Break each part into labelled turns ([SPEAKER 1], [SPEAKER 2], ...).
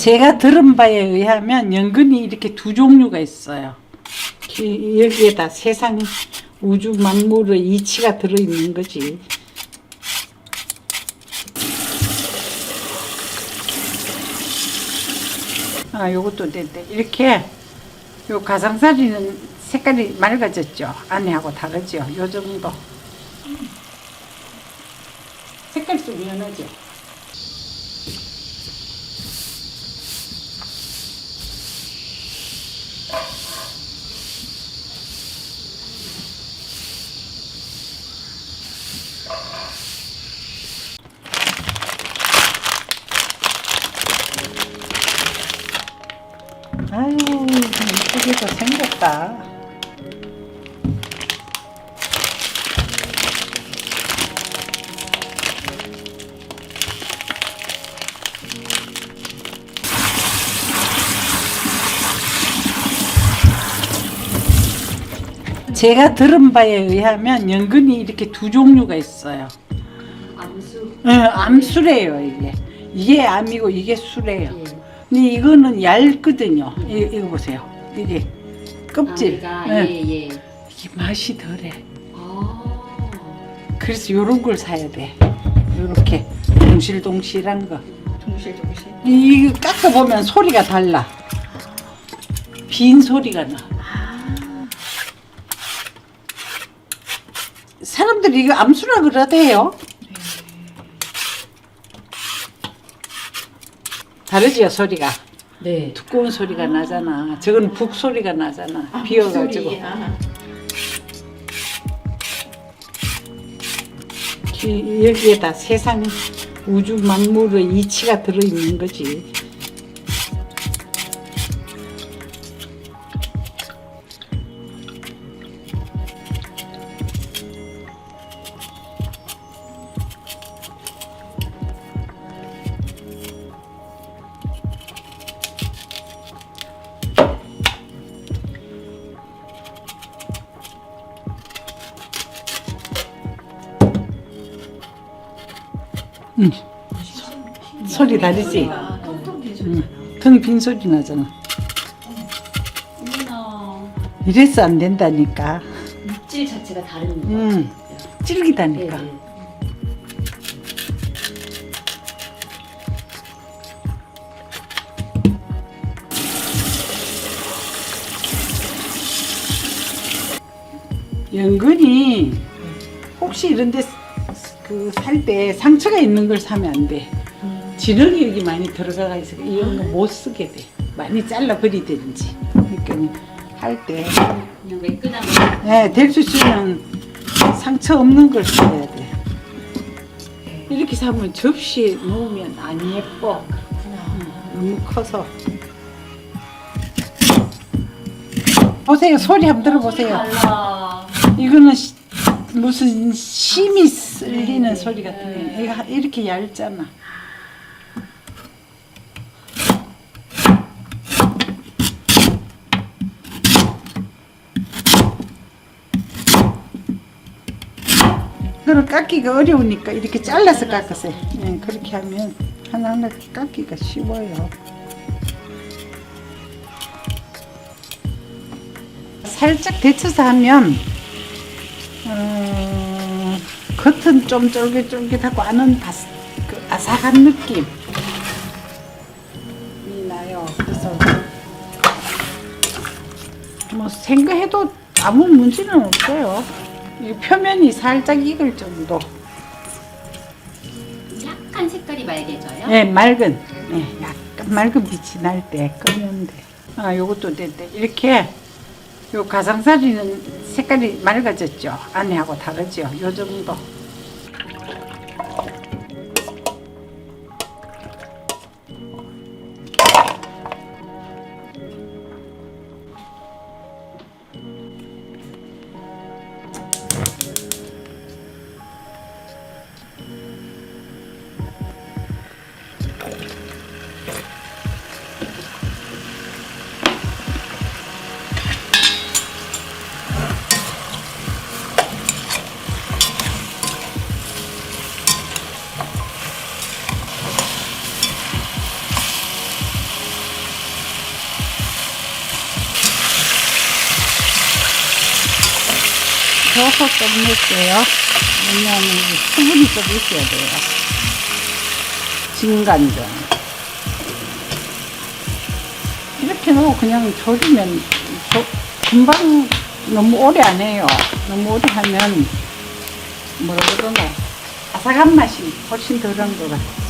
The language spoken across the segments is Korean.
[SPEAKER 1] 제가 들은 바에 의하면 연근이 이렇게 두 종류가 있어요. 이- 여기에다 세상 우주 만물의 이치가 들어있는 거지. 아, 요것도 됐대. 이렇게 요 가상사리는 색깔이 맑아졌죠. 안에하고 다르죠. 요 정도. 색깔 좀 연하죠. 아유, 예쁘게도 생겼다. 제가 들은 바에 의하면 연근이 이렇게 두 종류가 있어요.
[SPEAKER 2] 암수.
[SPEAKER 1] 예, 암수래요 이게. 이게 암이고 이게 수래요.
[SPEAKER 2] 예.
[SPEAKER 1] 근데 이거는 얇거든요. 이, 이거 보세요. 이게 껍질.
[SPEAKER 2] 아,
[SPEAKER 1] 예.
[SPEAKER 2] 예, 예.
[SPEAKER 1] 이게 맛이 덜해.
[SPEAKER 2] 아.
[SPEAKER 1] 그래서 요런 걸 사야 돼. 요렇게 동실동실한 거.
[SPEAKER 2] 동실동실.
[SPEAKER 1] 이- 이거 깎아 보면 소리가 달라. 빈 소리가 나. 사람들이 이거 암수라 그러대요. 다르지요 소리가.
[SPEAKER 2] 네.
[SPEAKER 1] 두꺼운 소리가 나잖아. 저건 북 소리가 나잖아. 비어가지고. 이- 여기에 다 세상 우주 만물의 이치가 들어있는 거지. 응. 소리 다르지? 응. 텅빈 소리 나잖아. 이래서 안 된다니까.
[SPEAKER 2] 물질 자체가 다른 거
[SPEAKER 1] 응.
[SPEAKER 2] 같아요. 네. 네.
[SPEAKER 1] 연근이 혹시 이런 데 그 살 때 상처가 있는 걸 사면 안 돼. 진흙이 여기 많이 들어가 있어 이런 거 못 쓰게 돼. 많이 잘라 버리든지. 그러니까 할 때,
[SPEAKER 2] 그냥 매끈한 거.
[SPEAKER 1] 네, 될 수 있으면 상처 없는 걸 써야 돼. 이렇게 사면 접시에 놓으면 안 예뻐. 너무 커서. 보세요, 소리 한번 들어보세요.
[SPEAKER 2] 달라.
[SPEAKER 1] 이거는 시- 무슨 심이 쓸리는 소리 같은 거. 이거 이렇게 얇잖아. 그걸 깎기가 어려우니까 이렇게 잘라서 깎으세요. 예, 그렇게 하면 하나하나 깎기가 쉬워요. 살짝 데쳐서 하면 어, 겉은 좀 쫄깃쫄깃하고 안은 바스, 그 아삭한 느낌이 나요. 그래서 뭐 생각해도 아무 문제는 없어요. 이 표면이 살짝 익을 정도.
[SPEAKER 2] 약간 색깔이 맑아져요.
[SPEAKER 1] 네, 맑은, 네, 약간 맑은 빛이 날 때 끄면 돼. 아, 요것도 됐대. 이렇게 요 가상사리는 색깔이 맑아졌죠. 안에하고 다르죠. 요 정도. 효소 좀 넣을게요. 왜냐하면 수분이 좀 있어야 돼요. 진간장. 이렇게 넣고 그냥 졸이면 조- 금방 너무 오래 안 해요. 너무 오래 하면 뭐라 그러나 아삭한 맛이 훨씬 덜한 것 같아요.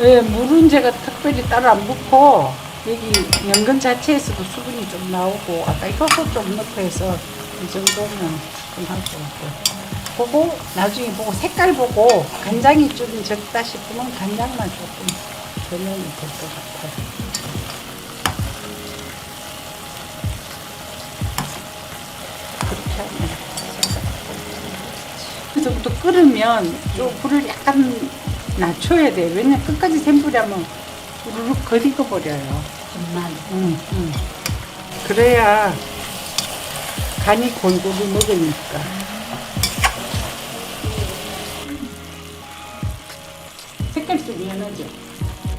[SPEAKER 1] 예, 물은 제가 특별히 따로 안 붓고 여기 연근 자체에서도 수분이 좀 나오고 아까 효소 좀 넣고 해서 이 정도면 조금 하고 보고 나중에 보고 색깔 보고 간장이 좀 적다 싶으면 간장만 조금 더 넣으면 될것 같아요. 하면 그래서부터 끓으면 좀 불을 약간 낮춰야 돼. 왜냐면 끝까지 센 불이 하면 우르륵 거리고 버려요.
[SPEAKER 2] 정말.
[SPEAKER 1] 응, 응. 그래야 간이 골고루 먹으니까. 색깔 좀 연하죠.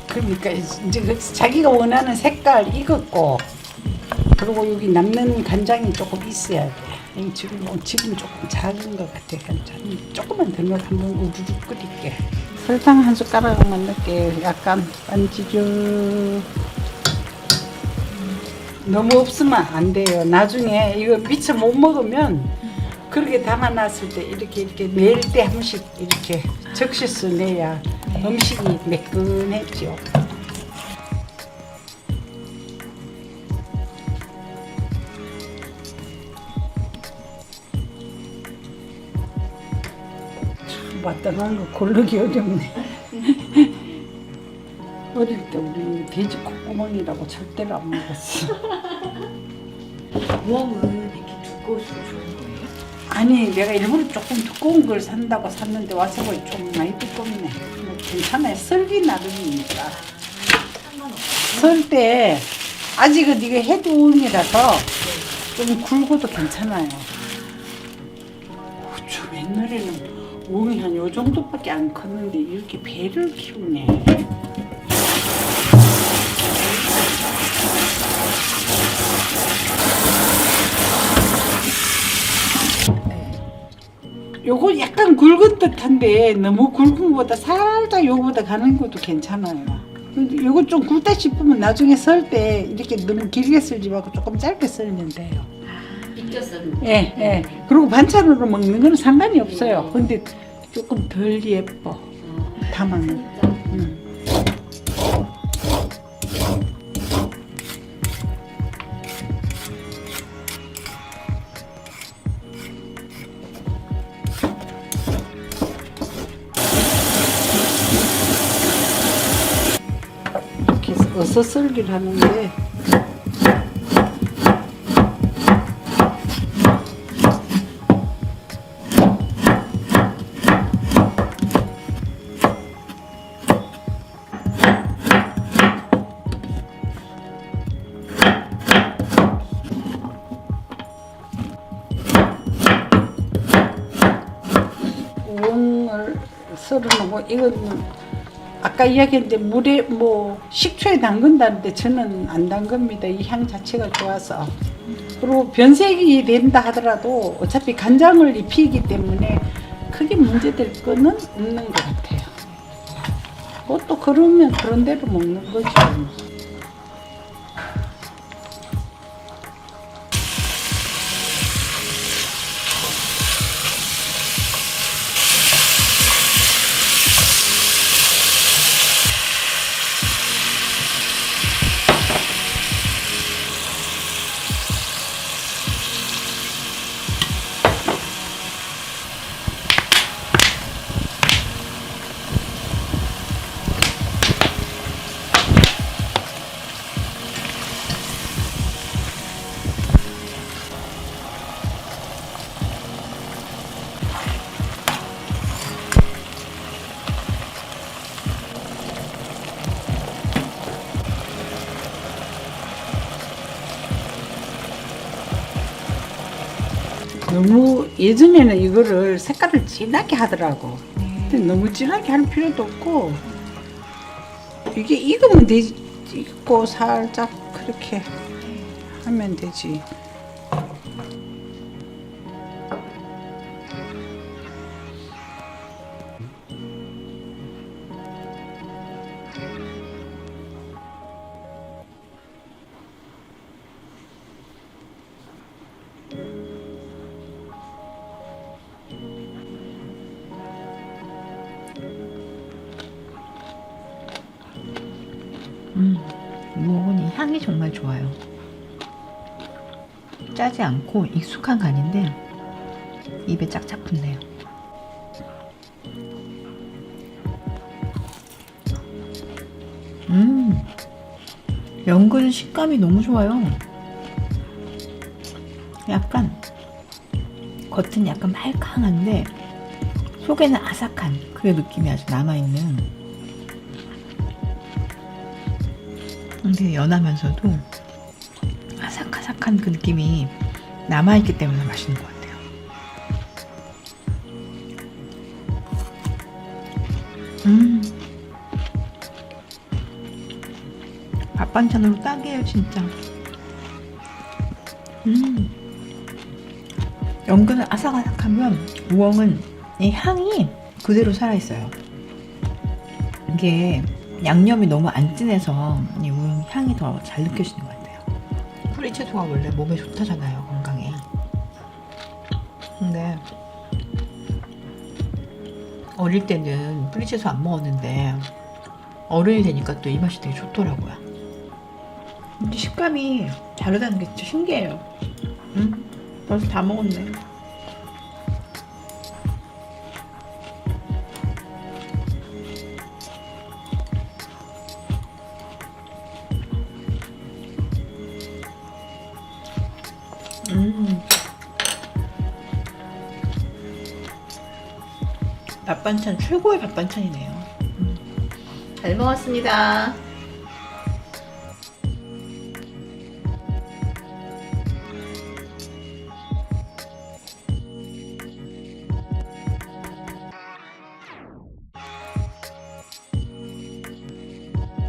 [SPEAKER 1] 그러니까 이제 그 자기가 원하는 색깔 익었고 그리고 여기 남는 간장이 조금 있어야 돼. 이 지금 뭐 지금 조금 작은 것 같아 간장이 조금만 더 넣어 한번 우르르 끓일게. 설탕 한 숟가락만 넣을게. 약간 반지르. 너무 없으면 안 돼요. 나중에 이거 미처 못 먹으면 그렇게 담아놨을 때 이렇게 이렇게 낼 때 한 번씩 이렇게 적셔서 내야 음식이 매끈해지요. 마땅한 거 고르기 어렵네. 어릴 때 우리 돼지 콧구멍이라고 절대로 안 먹었어.
[SPEAKER 2] 구멍은 이렇게 두꺼울수록 좋은 거예요?
[SPEAKER 1] 아니 내가 일부러 조금 두꺼운 걸 산다고 샀는데 와서 보니 좀 많이 두껍네. 뭐 괜찮아요. 설기 나름이니까. 설때 아직은 이게 해두운이라서 좀 굵어도 괜찮아요. 어, 저 옛날에는 웅이 한 요 정도밖에 안 컸는데 이렇게 배를 키우네. 요거 약간 굵은 듯한데 너무 굵은 것보다 살짝 요거보다 가는 것도 괜찮아요. 근데 요거 좀 굵다 싶으면 나중에 썰 때 이렇게 너무 길게 썰지 말고 조금 짧게 썰면 돼요.
[SPEAKER 2] 익혔었는데.
[SPEAKER 1] 예, 예. 그리고 반찬으로 먹는 건 상관이 없어요. 근데 조금 덜 예뻐.
[SPEAKER 2] 어,
[SPEAKER 1] 담아는. 음. 이렇게 어서 썰기를 하는데 썰어놓고 이거는 아까 이야기했는데 물에 뭐 식초에 담근다는데 저는 안 담급니다. 이 향 자체가 좋아서. 그리고 변색이 된다 하더라도 어차피 간장을 입히기 때문에 크게 문제될 거는 없는 것 같아요. 뭐 또 그러면 그런 대로 먹는 거죠. 너무 예전에는 이거를 색깔을 진하게 하더라고. 근데 너무 진하게 할 필요도 없고 이게 익으면 되지 익고 살짝 그렇게 하면 되지.
[SPEAKER 3] 향이 정말 좋아요. 짜지 않고 익숙한 간인데 입에 짝짝 붙네요. 음, 연근 식감이 너무 좋아요. 약간 겉은 약간 말캉한데 속에는 아삭한 그 느낌이 아주 남아있는 되게 연하면서도 아삭아삭한 그 느낌이 남아있기 때문에 맛있는 것 같아요. 음. 밥 반찬으로 딱이에요, 진짜. 음. 연근은 아삭아삭하면 우엉은 이 향이 그대로 살아있어요. 이게 양념이 너무 안 진해서 이 우엉 향이 더 잘 느껴지는 것 같아요. 뿌리채소가 원래 몸에 좋다잖아요, 건강에. 근데 어릴 때는 뿌리채소 안 먹었는데 어른이 되니까 또 이 맛이 되게 좋더라고요. 근데 식감이 다르다는 게 진짜 신기해요. 응? 벌써 다 먹었네. 밥반찬 최고의 밥반찬이네요. 잘 먹었습니다.